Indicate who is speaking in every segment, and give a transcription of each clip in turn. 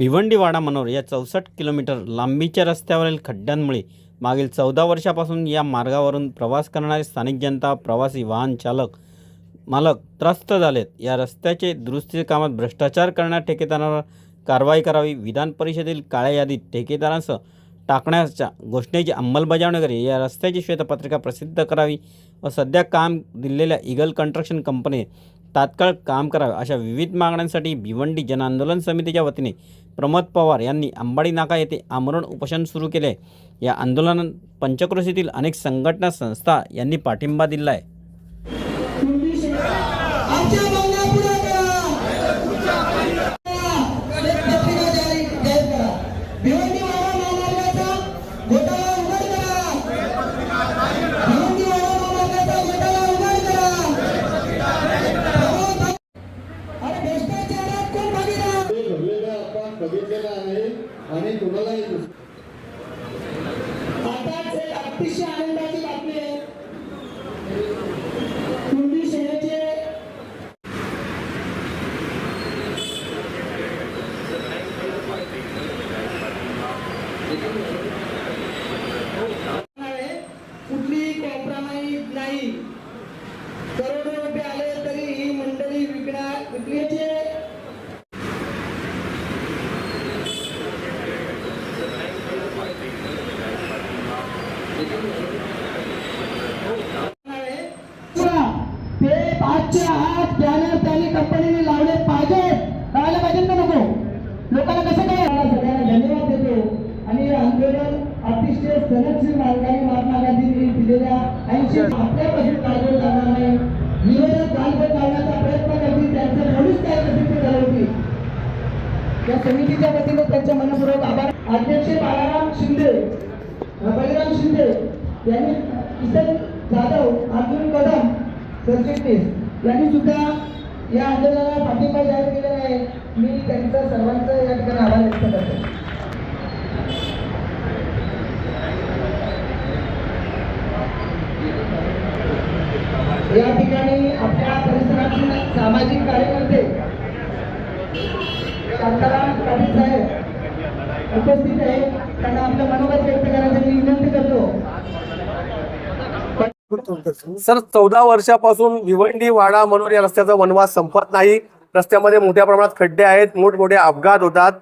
Speaker 1: भिवंडीवाडा मनोर या चौसष्ट किलोमीटर लांबीच्या रस्त्यावरील खड्ड्यांमुळे मागील चौदा वर्षापासून या मार्गावरून प्रवास करणारे स्थानिक जनता प्रवासी वाहन चालक मालक त्रस्त झालेत. या रस्त्याचे दुरुस्ती कामात भ्रष्टाचार करणाऱ्या ठेकेदारांवर कारवाई करावी विधान परिषदेतील काळ्या यादीत ठेकेदारांसह टाकण्याच्या घोषणेची अंमलबजावणी करावी या रस्त्याची श्वेतपत्रिका प्रसिद्ध करावी व सध्या काम दिलेल्या इगल कन्स्ट्रक्शन कंपनी तात्काळ काम करावे अशा विविध मागण्यांसाठी भिवंडी जनआंदोलन समितीच्या वतीने प्रमोद पवार यांनी अंबाडी नाका येथे आमरण उपोषण सुरू केले आहे. या आंदोलनात पंचक्रोशीतील अनेक संघटना संस्था यांनी पाठिंबा दिला आहे
Speaker 2: आमच्या मागण्या पुढे करा एक पत्रिका जारी जाहीर करा भिवंडी वाडा महामार्गाचा घोटाळा उघड करा भिवंडी वाडा महामार्गाचा घोटाळा उघड करा अरे भ्रष्टाचारात कोण भागीदार
Speaker 3: ते घडलेलं आपण बघितलेलं आहे आणि तुम्हालाही
Speaker 2: आता एक अतिशय आनंदाची बातमी आहे कुंडी सेनेचे कुठली कॉम्प्रोमाइज नाही करोडो रुपये आले तरी ही मंडळी विकणार विकण्याचे ते पाचशे आठ बॅनर त्यांनी कंपनीने लावले पाहिजे. लावायला पाहिजे का नको? लोकांना कसं काय सगळ्यांना धन्यवाद देतो. आणि आंदोलन अतिशय सनदशील मार्गाने महात्मा गांधींनी दिलेल्या ऐंशी आपल्यापासून काढून जाणार नाही विरोधात कालबद्ध लावण्याचा प्रयत्न करतील. त्यांचं पोलीस काय करतील ते या समितीच्या वतीने त्यांच्या मनपूर्वक आभार. अध्यक्ष बाळाराम शिंदे बलिराम शिंदे यांनी किसन जाधव अर्जुन कदम सरचिटणीस यांनी सुद्धा या आंदोलनाला पाठिंबा जाहीर केलेला आहे. मी त्यांचा सर्वांचं या ठिकाणी आभार व्यक्त करतो. या ठिकाणी आपल्या परिसरातील सामाजिक कार्यकर्ते शांताराम पाटील साहेब उपस्थित आहे त्यांना आपलं मनोगत व्यक्त करायचं मी विनंती करतो
Speaker 4: सर चौदा वर्षापासून भिवंडी वाडा मनोर या रस्त्याचा वनवास संपत नाही. रस्त्यामध्ये मोठ्या प्रमाणात खड्डे आहेत मोठमोठे अपघात होतात.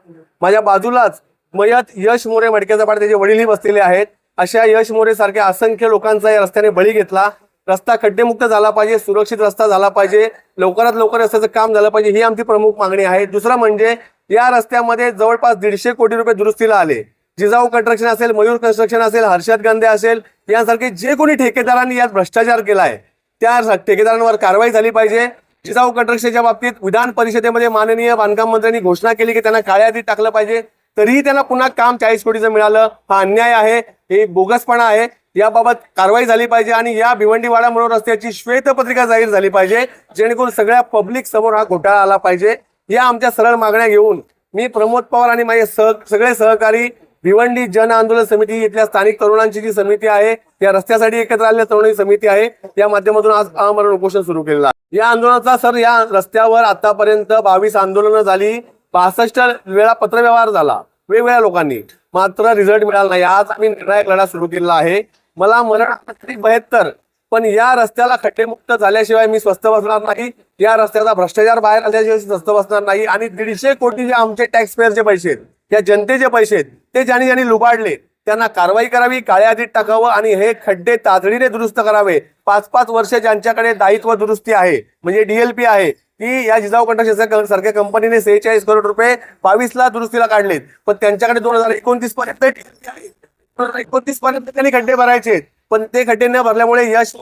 Speaker 4: माझ्या बाजूलाच मयत यश मोरे मडक्याचा पाठ त्याचे वडीलही बसलेले आहेत. अशा यश मोरे सारख्या असंख्य लोकांचा या रस्त्याने बळी घेतला. रस्ता खड्डेमुक्त झाला पाहिजे सुरक्षित रस्ता झाला पाहिजे. लवकरात लवकर रस्त्याचं काम झालं पाहिजे ही आमची प्रमुख मागणी आहे. दुसरं म्हणजे या रस्त्यामध्ये जवळपास दीडशे कोटी रुपये दुरुस्तीला आले. जिजाऊ कन्स्ट्रक्शन असेल मयूर कन्स्ट्रक्शन असेल हर्षद गंधे असेल यांसारखे जे कोणी ठेकेदारांनी यात भ्रष्टाचार केलाय त्या ठेकेदारांवर कारवाई झाली पाहिजे. जिजाऊ कन्स्ट्रक्शनच्या बाबतीत विधान परिषदेमध्ये माननीय बांधकाम मंत्र्यांनी घोषणा केली की त्यांना काळ्या यादीत टाकलं पाहिजे. तरीही त्यांना पुन्हा काम चाळीस कोटीचं मिळालं. हा अन्याय आहे. हे बोगसपणा आहे. याबाबत कारवाई झाली पाहिजे आणि या भिवंडीवाडा म्हणून रस्त्याची श्वेतपत्रिका जाहीर झाली पाहिजे. जेणेकरून सगळ्या पब्लिक समोर हा घोटाळा आला पाहिजे. या आमच्या सरळ मागण्या घेऊन मी प्रमोद पवार आणि माझे सह सगळे सहकारी भिवंडी जन आंदोलन समिती इथल्या स्थानिक तरुणांची जी समिती आहे या रस्त्यासाठी एकत्र आलेल्या तरुणांची समिती आहे. या माध्यमातून आज आमरण उपोषण सुरू केलेलं आहे. या आंदोलनाचा सर या रस्त्यावर आतापर्यंत बावीस आंदोलनं झाली. पासष्ट वेळा पत्रव्यवहार झाला. वेगवेगळ्या लोकांनी. मात्र रिझल्ट मिळाला नाही. आज आम्ही निर्णायक लढा सुरू केलेला आहे. मला मरण बहात्तर पण या रस्त्याला खड्डेमुक्त झाल्याशिवाय मी स्वस्थ बसणार नाही. या रस्त्याचा भ्रष्टाचार बाहेर आल्याशिवाय स्वस्थ बसणार नाही. आणि दीडशे कोटी जे आमचे टॅक्स पेअरचे पैसे आहेत. या जनतेचे पैसे आहेत. ते ज्यांनी ज्यांनी लुबाडले त्यांना कारवाई करावी काळ्या आधीत टाकावं आणि हे खड्डे तातडीने दुरुस्त करावे. पाच पाच वर्ष ज्यांच्याकडे दायित्व दुरुस्ती आहे म्हणजे डीएलपी आहे ती या जिजाऊ कंट्रक्शन सारख्या कंपनीने सेहेचाळीस करोड रुपये बावीसला दुरुस्तीला काढलेत. पण त्यांच्याकडे दोन हजार एकोणतीस पर्यंत दोन हजार एकोणतीस पर्यंत त्यांनी खड्डे भरायचे. पण ते खड्डे न भरल्यामुळे यश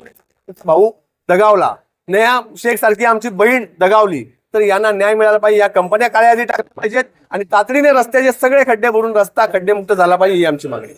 Speaker 4: भाऊ दगावला. नया शेख सारखी आमची बहीण दगावली. तर यांना न्याय मिळाला पाहिजे. या कंपन्या काळ्या आधी टाकल्या पाहिजेत आणि तातडीने रस्त्याचे सगळे खड्डे भरून रस्ता खड्डेमुक्त झाला पाहिजे ही आमची मागणी